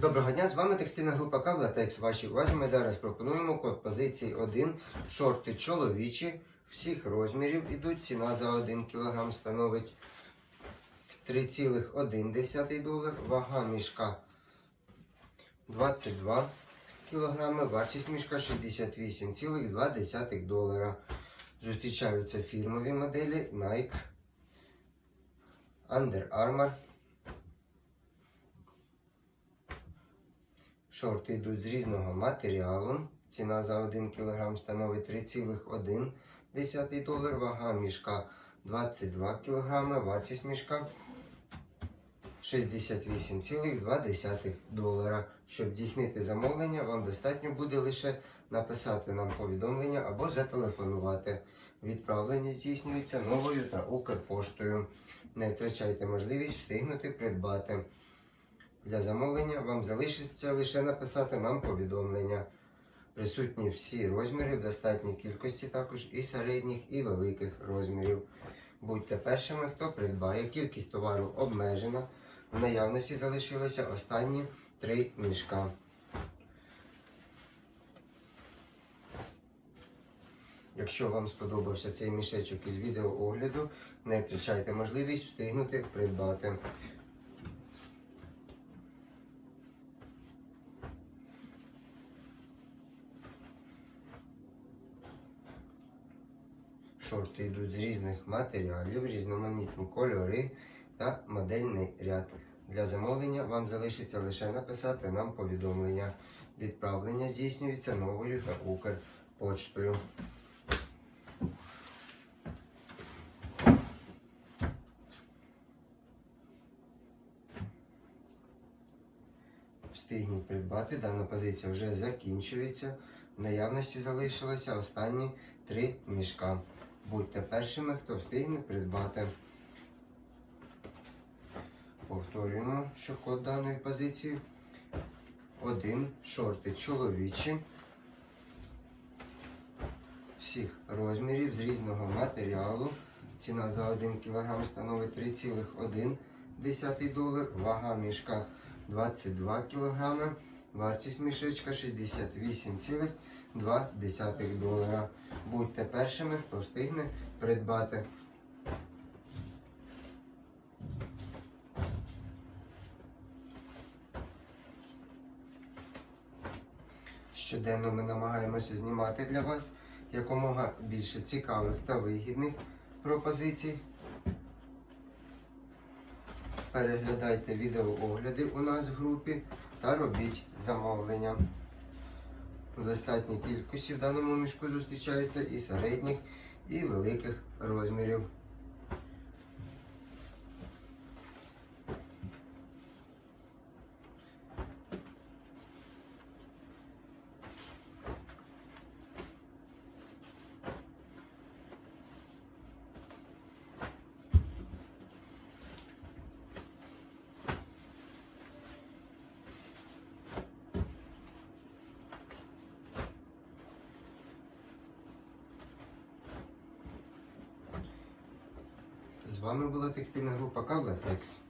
Доброго дня, з вами текстильна група Кавлатекс. Вашій увазі ми зараз пропонуємо код позиції 1. Шорти чоловічі всіх розмірів ідуть. Ціна за 1 кг становить 3,1 долар. Вага мішка 22 кг. Вартість мішка 68,2 долара. Зустрічаються фірмові моделі Nike, Under Armour. Шорти йдуть з різного матеріалу. Ціна за 1 кг становить 3,1 долар. Вага мішка 22 кг. Вартість мішка 68,2 долара. Щоб здійснити замовлення, вам достатньо буде лише написати нам повідомлення або зателефонувати. Відправлення здійснюється новою та Укрпоштою. Не втрачайте можливість встигнути придбати. Для замовлення вам залишиться лише написати нам повідомлення. Присутні всі розміри в достатній кількості також і середніх, і великих розмірів. Будьте першими, хто придбає. Кількість товару обмежена. В наявності залишилося останні три мішка. Якщо вам сподобався цей мішечок із відеоогляду, не втрачайте можливість встигнути придбати. Шорти йдуть з різних матеріалів, різноманітні кольори та модельний ряд. Для замовлення вам залишиться лише написати нам повідомлення. Відправлення здійснюється новою та Укрпочтою. Встигніть придбати, дана позиція вже закінчується. В наявності залишилося останні три мішка. Будьте першими, хто встигне придбати. Повторюємо, що код даної позиції. Один шорти чоловічі. Всіх розмірів з різного матеріалу. Ціна за 1 кг становить 3,1 долар. Вага мішка 22 кг. Вартість мішечка 68,2 долара. Будьте першими, хто встигне придбати. Щоденно ми намагаємося знімати для вас якомога більше цікавих та вигідних пропозицій. Переглядайте відеоогляди у нас в групі та робіть замовлення. У достатній кількості в даному мішку зустрічається і середніх, і великих розмірів. З вами була текстильна група Кавлатекс.